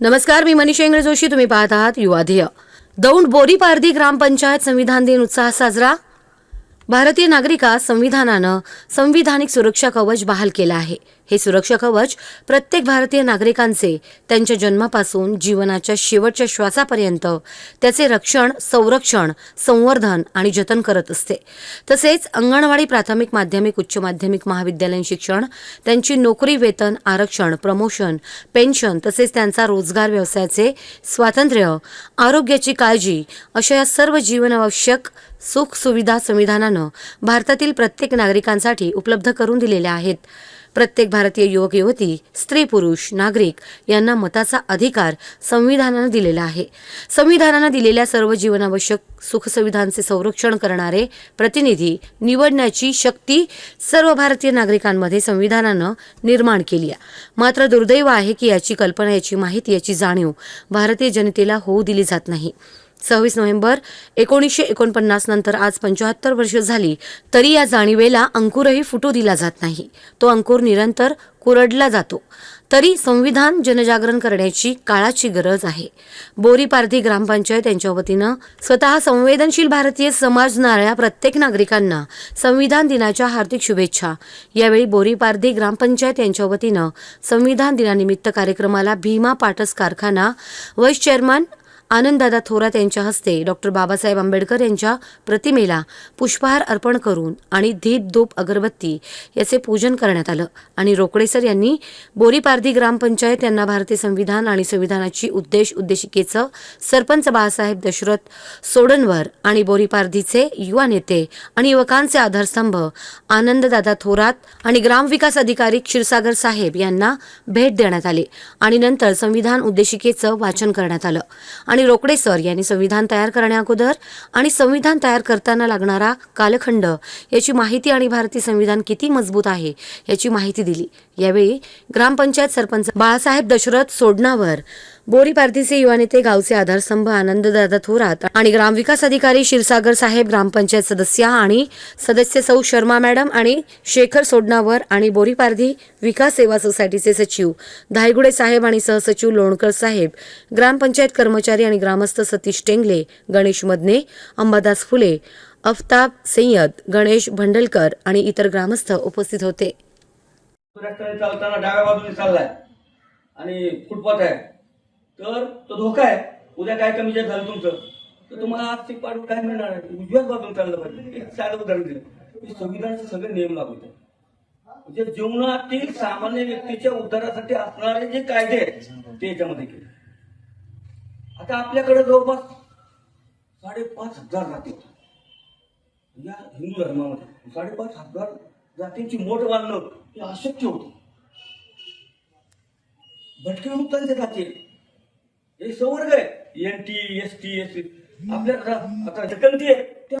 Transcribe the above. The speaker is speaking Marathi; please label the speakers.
Speaker 1: नमस्कार मी मनीषा इंग्रज जोशी. तुम्ही पाहत आहात युवाध्येय दौंड बोरीपारधी ग्रामपंचायत संविधान दिन उत्साह साजरा. भारतीय नागरिकास संविधानानं संविधानिक सुरक्षा कवच बहाल केलं आहे. हे सुरक्षा कवच प्रत्येक भारतीय नागरिकांचे त्यांच्या जन्मापासून जीवनाच्या शेवटच्या श्वासापर्यंत त्याचे रक्षण संरक्षण संवर्धन आणि जतन करत असते. तसेच अंगणवाडी प्राथमिक माध्यमिक उच्च माध्यमिक महाविद्यालयीन शिक्षण त्यांची नोकरी वेतन आरक्षण प्रमोशन पेन्शन तसेच त्यांचा रोजगार व्यवसायाचे स्वातंत्र्य आरोग्याची काळजी अशा या सर्व जीवनावश्यक सुख सुविधा संविधानानं भारतातील प्रत्येक नागरिकांसाठी उपलब्ध करून दिलेल्या आहेत. प्रत्येक भारतीय युवक युवती स्त्री पुरुष नागरिक यांना मताचा अधिकार संविधानानं दिलेला आहे. संविधानानं दिलेल्या सर्व जीवनावश्यक सुखसुविधांचे संरक्षण करणारे प्रतिनिधी निवडण्याची शक्ती सर्व भारतीय नागरिकांमध्ये संविधानानं निर्माण केली आहे. मात्र दुर्दैव आहे की याची कल्पना याची माहिती याची जाणीव भारतीय जनतेला होऊ दिली जात नाही. सव्वीस नोव्हेंबर एकोणीसशे एकोणपन्नास नंतर आज पंचाहत्तर वर्ष झाली तरी या जाणीवेला अंकुरही फुटू दिला जात नाही. तो अंकुर निरंतर कुरडला जातो. तरी संविधान जनजागरण करण्याची काळाची गरज आहे. बोरी पारधी ग्रामपंचायत यांच्या वतीनं स्वतः संवेदनशील भारतीय समाजणाऱ्या प्रत्येक नागरिकांना संविधान दिनाच्या हार्दिक शुभेच्छा. यावेळी बोरी पारधी ग्रामपंचायत यांच्या वतीनं संविधान दिनानिमित्त कार्यक्रमाला भीमा पाटस कारखाना व्हाईस चेअरमन आनंददादा थोरात यांच्या हस्ते डॉक्टर बाबासाहेब आंबेडकर यांच्या प्रतिमेला पुष्पहार अर्पण करून आणि धीप धूप अगरबत्ती याचे पूजन करण्यात आलं. आणि रोकडेसर यांनी बोरीपारधी ग्रामपंचायत यांना भारतीय संविधान आणि संविधानाची उद्देश उद्देशिकेचं सरपंच बाळासाहेब दशरथ सोडनवर आणि बोरीपारधीचे युवा नेते आणि युवकांचे आधारस्तंभ आनंददादा थोरात आणि ग्रामविकास अधिकारी क्षीरसागर साहेब यांना भेट देण्यात आली. आणि नंतर संविधान उद्देशिकेचं वाचन करण्यात आलं. आणि रोकडे सर यांनी संविधान तयार करण्याअगोदर आणि संविधान तयार करताना लागणारा कालखंड याची माहिती आणि भारतीय संविधान किती मजबूत आहे याची माहिती दिली. यावेळी ग्रामपंचायत सरपंच बाळासाहेब दशरथ सोडणावर बोरी पारधीचे युवा नेते गावचे आधारस्तंभ आनंददादा थोरात आणि ग्रामविकास अधिकारी क्षीरसागर साहेब ग्रामपंचायत सदस्य आणि सदस्य सौ शर्मा मॅडम आणि शेखर सोडणावर आणि बोरी पारधी विकास सेवा सोसायटीचे सचिव धायगुडे साहेब आणि सहसचिव लोणकर साहेब ग्रामपंचायत कर्मचारी आणि ग्रामस्थ सतीश टेंगले गणेश मदने अंबादास फुले अफताब सय्यद गणेश भंडलकर आणि इतर ग्रामस्थ उपस्थित होते.
Speaker 2: चालताना डाव्या बाजूने चाललाय आणि फुटपाथ आहे. तर तो धोका आहे. उद्या काय कमी जास्त झालं तुमचं? तर तुम्हाला आज ते पाडून काय मिळणार आहे? उजव्याच बाजून चाललं पाहिजे. एक साधं उदाहरण दिलं. हे संविधानाचे सगळे नियम लागू आहेत म्हणजे जीवनातील सामान्य व्यक्तीच्या उद्धारासाठी असणारे जे कायदे आहेत ते याच्यामध्ये केले. आता आपल्याकडे जवळपास साडेपाच हजार जाती या हिंदू धर्मामध्ये साडेपाच हजार जातींची मोठ बांधणं हे अशक्य होत. भटके विमुक्तांच्या जाती हे संवर्ग आहे N T S T S आपल्या आता जकंती आहे